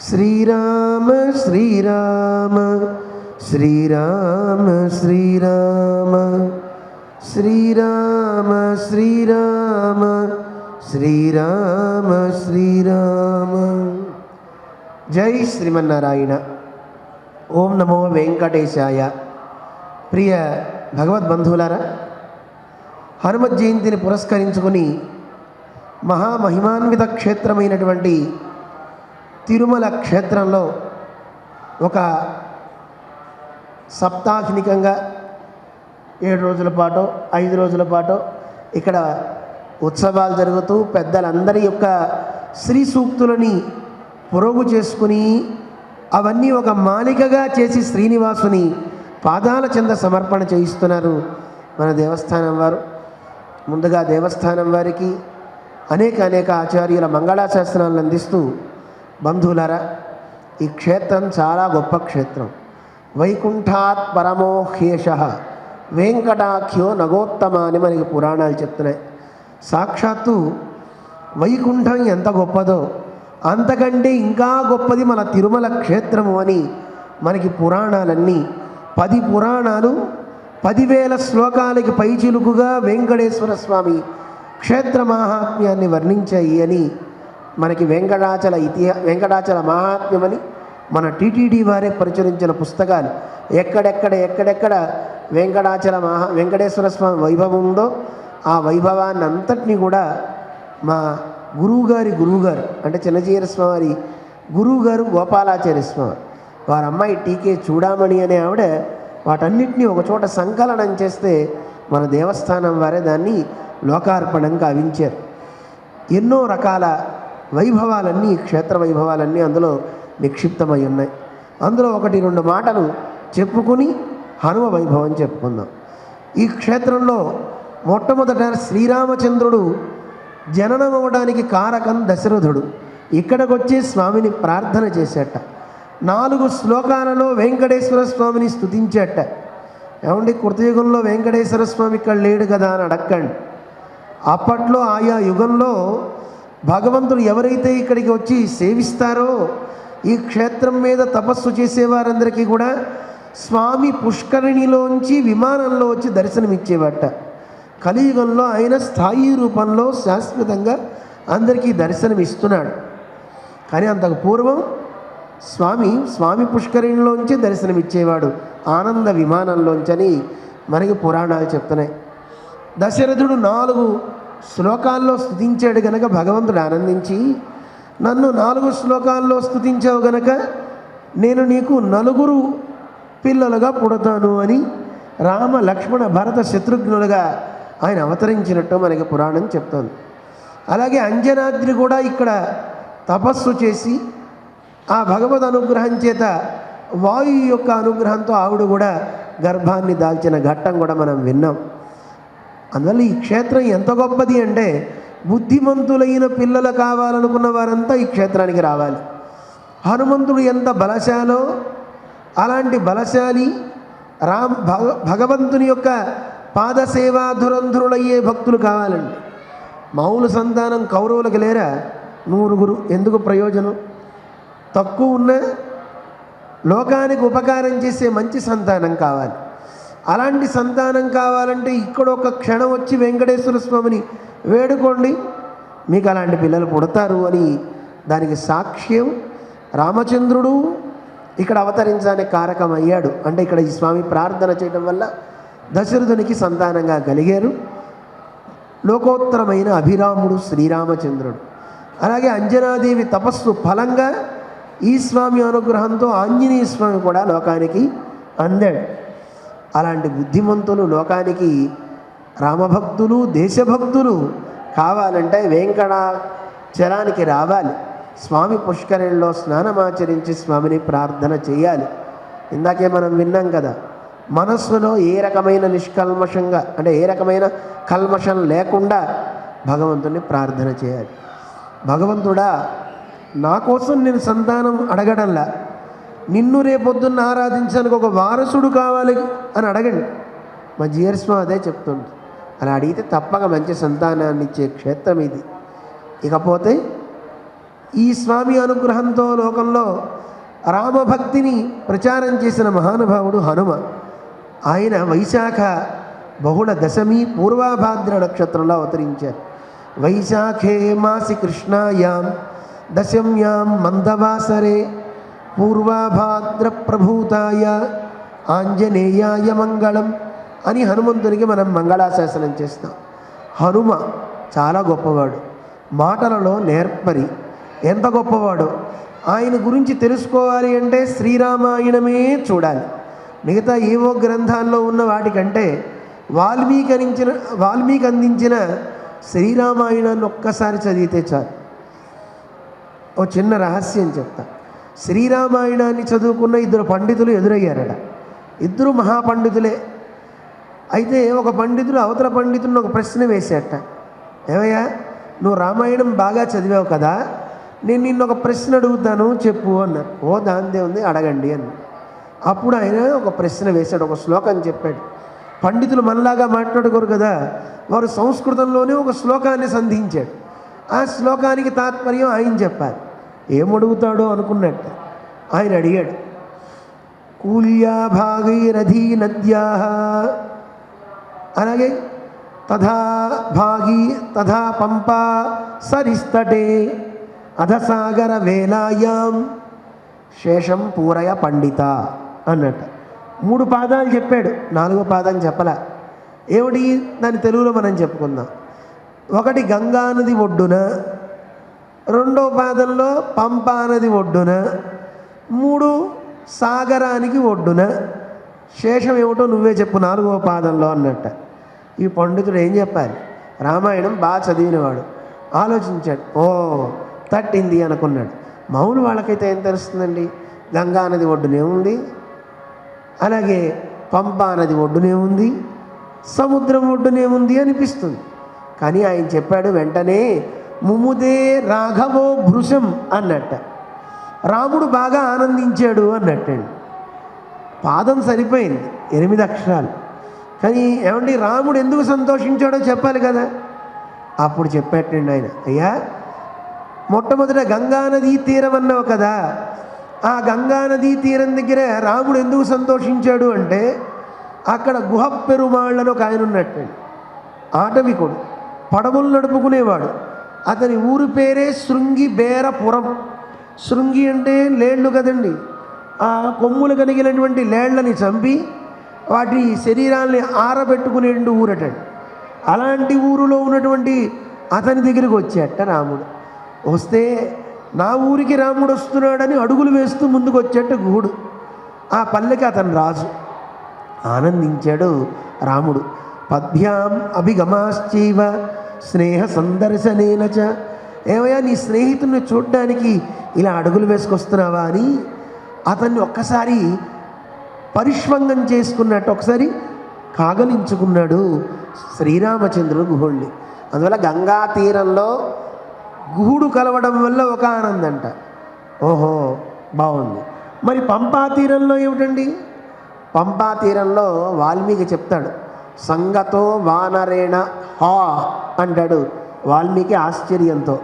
శ్రీరామ శ్రీరామ శ్రీరామ శ్రీరామ శ్రీరామ శ్రీరామ శ్రీరామ శ్రీరామ. జై శ్రీమన్నారాయణ. ఓం నమో వెంకటేశాయ. ప్రియ భగవద్బంధువులారా హనుమత్ జయంతిని పురస్కరించుకుని మహామహిమాన్విత క్షేత్రమైనటువంటి తిరుమల క్షేత్రంలో ఒక సప్తాహినికంగా ఏడు రోజుల పాటు ఐదు రోజుల పాటు ఇక్కడ ఉత్సవాలు జరుగుతూ పెద్దలందరి యొక్క శ్రీ సూక్తులని పొరుగు చేసుకుని అవన్నీ ఒక మాలికగా చేసి శ్రీనివాసుని పాదాల చెంద సమర్పణ చేయిస్తున్నారు మన దేవస్థానం వారు. ముందుగా దేవస్థానం వారికి అనేక అనేక ఆచార్యుల మంగళాశాసనాలను అందిస్తూ బంధులరా ఈ క్షేత్రం చాలా గొప్ప క్షేత్రం వైకుంఠాత్ పరమో హ్యేష వెంకటాఖ్యో నగోత్తమ అని మనకి పురాణాలు చెప్తున్నాయి. సాక్షాత్తు వైకుంఠం ఎంత గొప్పదో అంతకంటే ఇంకా గొప్పది మన తిరుమల క్షేత్రము అని మనకి పురాణాలన్నీ పది పురాణాలు పదివేల శ్లోకాలకి పైచిలుకుగా వెంకటేశ్వర స్వామి క్షేత్ర మాహాత్మ్యాన్ని వర్ణించాయి అని మనకి వెంకటాచల ఇతిహా వెంకటాచల మహాత్మ్యమని మన టీటీడీ వారే ప్రచురించిన పుస్తకాలు. ఎక్కడెక్కడ ఎక్కడెక్కడ వెంకటాచల మహా వెంకటేశ్వర స్వామి వైభవం ఉందో ఆ వైభవాన్ని అంతటినీ కూడా మా గురువుగారి గురువుగారు అంటే చిన్నజీర స్వామి గురువుగారు గోపాలాచార్య స్వామి వారి అమ్మాయి టీకే చూడామణి అనే ఆవిడ వాటన్నిటినీ ఒకచోట సంకలనం చేస్తే మన దేవస్థానం వారే దాన్ని లోకార్పణం కావించారు ఎన్నో రకాల వైభవాలన్నీ క్షేత్ర వైభవాలన్నీ అందులో నిక్షిప్తమై ఉన్నాయి. అందులో ఒకటి రెండు మాటలు చెప్పుకుని హనుమ వైభవం చెప్పుకుందాం. ఈ క్షేత్రంలో మొట్టమొదట శ్రీరామచంద్రుడు జననమవడానికి కారకం దశరథుడు. ఇక్కడికి వచ్చి స్వామిని ప్రార్థన చేసేట. నాలుగు శ్లోకాలలో వెంకటేశ్వర స్వామిని స్థుతించేట ఏమండి కృతయుగంలో వెంకటేశ్వర స్వామి ఇక్కడ లేడు కదా అని అడక్కండి. అప్పట్లో ఆయా యుగంలో భగవంతుడు ఎవరైతే ఇక్కడికి వచ్చి సేవిస్తారో ఈ క్షేత్రం మీద తపస్సు చేసేవారందరికీ కూడా స్వామి పుష్కరిణిలోంచి విమానంలో వచ్చి దర్శనమిచ్చేవాట. కలియుగంలో ఆయన స్థాయి రూపంలో శాశ్వతంగా అందరికీ దర్శనం ఇస్తున్నాడు కానీ అంతకు పూర్వం స్వామి స్వామి పుష్కరిణిలోంచి దర్శనమిచ్చేవాడు. ఆనంద విమానంలోంచని మనకి పురాణాలు చెప్తున్నాయి. దశరథుడు నాలుగు శ్లోకాల్లో స్థుతించాడు గనక భగవంతుడు ఆనందించి నన్ను నాలుగు శ్లోకాల్లో స్థుతించావు గనక నేను నీకు నలుగురు పిల్లలుగా పుడతాను అని రామ లక్ష్మణ భరత శత్రుఘ్నులుగా ఆయన అవతరించినట్టు మనకి పురాణం చెప్తోంది. అలాగే అంజనాద్రి కూడా ఇక్కడ తపస్సు చేసి ఆ భగవద్ అనుగ్రహం చేత వాయు యొక్క అనుగ్రహంతో ఆవిడ కూడా గర్భాన్ని దాల్చిన ఘట్టం కూడా మనం విన్నాం. అందువల్ల ఈ క్షేత్రం ఎంత గొప్పది అంటే బుద్ధిమంతులైన పిల్లలు కావాలనుకున్న వారంతా ఈ క్షేత్రానికి రావాలి. హనుమంతుడు ఎంత బలశాలో అలాంటి బలశాలి రామ్ భగ భగవంతుని యొక్క పాదసేవా ధురంధురులయ్యే భక్తులు కావాలండి. మౌలు సంతానం కౌరవులకు లేరా? నూరుగురు. ఎందుకు ప్రయోజనం? తక్కువ ఉన్న లోకానికి ఉపకారం చేసే మంచి సంతానం కావాలి. అలాంటి సంతానం కావాలంటే ఇక్కడ ఒక క్షణం వచ్చి వెంకటేశ్వర స్వామిని వేడుకోండి. మీకు అలాంటి పిల్లలు పుడతారు అని దానికి సాక్ష్యం రామచంద్రుడు ఇక్కడ అవతరించడానికి కారకం అయ్యాడు అంటే ఇక్కడ ఈ స్వామి ప్రార్థన చేయడం వల్ల దశరథునికి సంతానంగా కలిగారు. లోకోత్తరమైన అభిరాముడు శ్రీరామచంద్రుడు. అలాగే అంజనాదేవి తపస్సు ఫలంగా ఈ స్వామి అనుగ్రహంతో ఆంజనేయ స్వామి కూడా లోకానికి అందాడు. అలాంటి బుద్ధిమంతులు లోకానికి రామభక్తులు దేశభక్తులు కావాలంటే వెంకటాచలానికి రావాలి. స్వామి పుష్కరిణిలో స్నానమాచరించి స్వామిని ప్రార్థన చేయాలి. ఇందాకే మనం విన్నాం కదా మనస్సులో ఏ రకమైన నిష్కల్మషంగా అంటే ఏ రకమైన కల్మషం లేకుండా భగవంతుని ప్రార్థన చేయాలి. భగవంతుడా నా కోసం నేను సంతానం అడగడంలా నిన్ను రేపొద్దున్న ఆరాధించడానికి ఒక వారసుడు కావాలి అని అడగండి. మా జీఎస్మా అదే చెప్తుంది అలా అడిగితే తప్పక మంచి సంతానాన్ని ఇచ్చే క్షేత్రం ఇది. ఇకపోతే ఈ స్వామి అనుగ్రహంతో లోకంలో రామభక్తిని ప్రచారం చేసిన మహానుభావుడు హనుమ. ఆయన వైశాఖ బహుళ దశమి పూర్వాభాద్ర నక్షత్రంలో అవతరించారు. వైశాఖే మాసి కృష్ణాయాం దశమ్యాం మందవాసరే పూర్వాభాద్రప్రభూతాయ ఆంజనేయాయ మంగళం అని హనుమంతునికి మనం మంగళాశాసనం చేస్తాం. హనుమ చాలా గొప్పవాడు. మాటలలో నేర్పరి. ఎంత గొప్పవాడు? ఆయన గురించి తెలుసుకోవాలి అంటే శ్రీరామాయణమే చూడాలి. మిగతా ఏవో గ్రంథాల్లో ఉన్న వాటికంటే వాల్మీకి అందించిన వాల్మీకి అందించిన శ్రీరామాయణాన్ని ఒక్కసారి చదివితే చాలు. ఓ చిన్న రహస్యం చెప్తా. శ్రీరామాయణాన్ని చదువుకున్న ఇద్దరు పండితులు ఎదురయ్యారట. ఇద్దరు మహాపండితులే. అయితే ఒక పండితుడు అవతల పండితుడిని ఒక ప్రశ్న వేసేట ఏమయ్యా నువ్వు రామాయణం బాగా చదివావు కదా నేను నిన్ను ఒక ప్రశ్న అడుగుతాను చెప్పు అన్నారు. ఓ దాందే ఉంది అడగండి అన్న అప్పుడు ఆయన ఒక ప్రశ్న వేశాడు ఒక శ్లోకం చెప్పాడు. పండితులు మనలాగా మాట్లాడుకోరు కదా వారు సంస్కృతంలోనే ఒక శ్లోకాన్ని సంధించాడు ఆ శ్లోకానికి తాత్పర్యం ఆయన చెప్పారు. ఏమడుగుతాడో అనుకున్నట్టు. ఆయన అడిగాడు కూల్యా భాగీరథీ నద్యా. అలాగే తథా భాగీ తథా పంపా సరిస్తటే అధసాగర వేలాయాం శేషం పూరయ పండిత అన్నట్టు. మూడు పాదాలు చెప్పాడు నాలుగో పాదం చెప్పలే. ఏమిటి? దాని తెలుగులో మనం చెప్పుకుందాం. ఒకటి గంగా నది ఒడ్డున రెండో పాదంలో పంపా నది ఒడ్డున మూడు సాగరానికి ఒడ్డున. శేషం ఏమిటో నువ్వే చెప్పు నాలుగో పాదంలో అన్నట్ట. ఈ పండితుడు ఏం చెప్పాలి? రామాయణం బాగా చదివినవాడు. ఆలోచించాడు ఓ తట్టింది అనుకున్నాడు. మౌను వాళ్ళకైతే ఏం తెలుస్తుందండి? గంగా నది ఒడ్డునే ఉంది అలాగే పంపా నది ఒడ్డునే ఉంది సముద్రం ఒడ్డునే ఉంది అనిపిస్తుంది. కానీ ఆయన చెప్పాడు వెంటనే ముముదే రాఘవో భృశం అన్నట్ట. రాముడు బాగా ఆనందించాడు అన్నట్టండి పాదం సరిపోయింది ఎనిమిది అక్షరాలు. కానీ ఏమండి రాముడు ఎందుకు సంతోషించాడో చెప్పాలి కదా? అప్పుడు చెప్పేటండి ఆయన అయ్యా మొట్టమొదట గంగానదీ తీరం అన్నావు కదా. ఆ గంగానదీ తీరం దగ్గర రాముడు ఎందుకు సంతోషించాడు అంటే అక్కడ గుహ పెరుమాళ్ళను ఒక ఆయన ఉన్నట్టండి ఆటవికుడు పడవలు నడుపుకునేవాడు. అతని ఊరి పేరే శృంగి బేరపురం. శృంగి అంటే లేళ్ళు కదండి. ఆ కొమ్ములు కలిగినటువంటి లేళ్ళని చంపి వాటి శరీరాల్ని ఆరబెట్టుకునే ఊరటండి అలాంటి ఊరిలో ఉన్నటువంటి అతని దగ్గరికి వచ్చాట రాముడు. వస్తే నా ఊరికి రాముడు వస్తున్నాడని అడుగులు వేస్తూ ముందుకు వచ్చేట గూడు. ఆ పల్లెకి అతను రాజు. ఆనందించాడు రాముడు. పద్భ్యాం అభిగమాశ్చైవ స్నేహ సందర్శనేన చ. ఏమయ్యా నీ స్నేహితుడిని చూడ్డానికి ఇలా అడుగులు వేసుకొస్తున్నావా అని అతన్ని ఒక్కసారి పరిష్వంగం చేసుకున్నట్టు ఒకసారి కాగలించుకున్నాడు శ్రీరామచంద్రుడు గుహుణ్ణి. అందువల్ల గంగా తీరంలో గుహుడు కలవడం వల్ల ఒక ఆనందంట. ఓహో బాగుంది. మరి పంపా తీరంలో ఏమిటండి? పంపా తీరంలో వాల్మీకి చెప్తాడు సంగతో వానరేణ హా అంటాడు. వాల్మీకి ఆశ్చర్యంతో